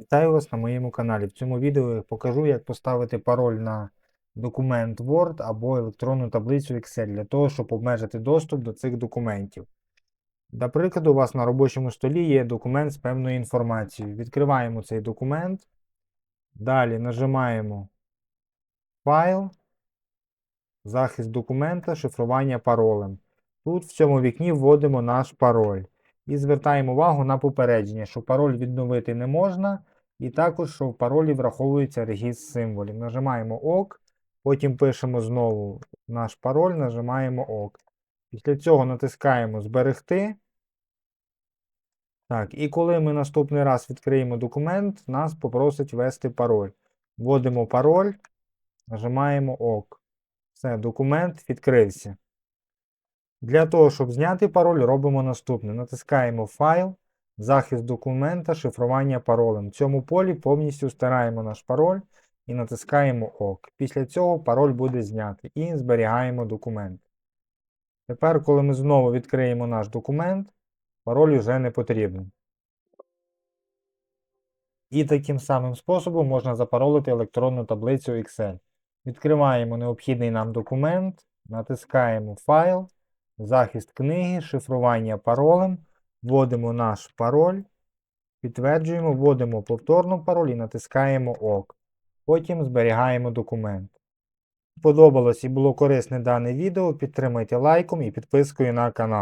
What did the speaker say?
Вітаю вас на моєму каналі. В цьому відео я покажу, як поставити пароль на документ Word або електронну таблицю Excel для того, щоб обмежити доступ до цих документів. Для прикладу, у вас на робочому столі є документ з певною інформацією. Відкриваємо цей документ. Далі нажимаємо Файл, захист документа, шифрування паролем. Тут в цьому вікні вводимо наш пароль. І звертаємо увагу на попередження, що пароль відновити не можна, і також, що в паролі враховується регістр символів. Нажимаємо ОК, потім пишемо знову наш пароль, нажимаємо ОК. Після цього натискаємо Зберегти. Так, і коли ми наступний раз відкриємо документ, нас попросить ввести пароль. Вводимо пароль, нажимаємо ОК. Все, документ відкрився. Для того, щоб зняти пароль, робимо наступне. Натискаємо Файл, захист документа, шифрування паролем. В цьому полі повністю стираємо наш пароль і натискаємо ОК. Після цього пароль буде знятий і зберігаємо документ. Тепер, коли ми знову відкриємо наш документ, пароль вже не потрібен. І таким самим способом можна запаролити електронну таблицю Excel. Відкриваємо необхідний нам документ, натискаємо Файл, захист книги, шифрування паролем, вводимо наш пароль, підтверджуємо, вводимо повторну пароль і натискаємо ОК. Потім зберігаємо документ. Сподобалось і було корисне дане відео, підтримайте лайком і підпискою на канал.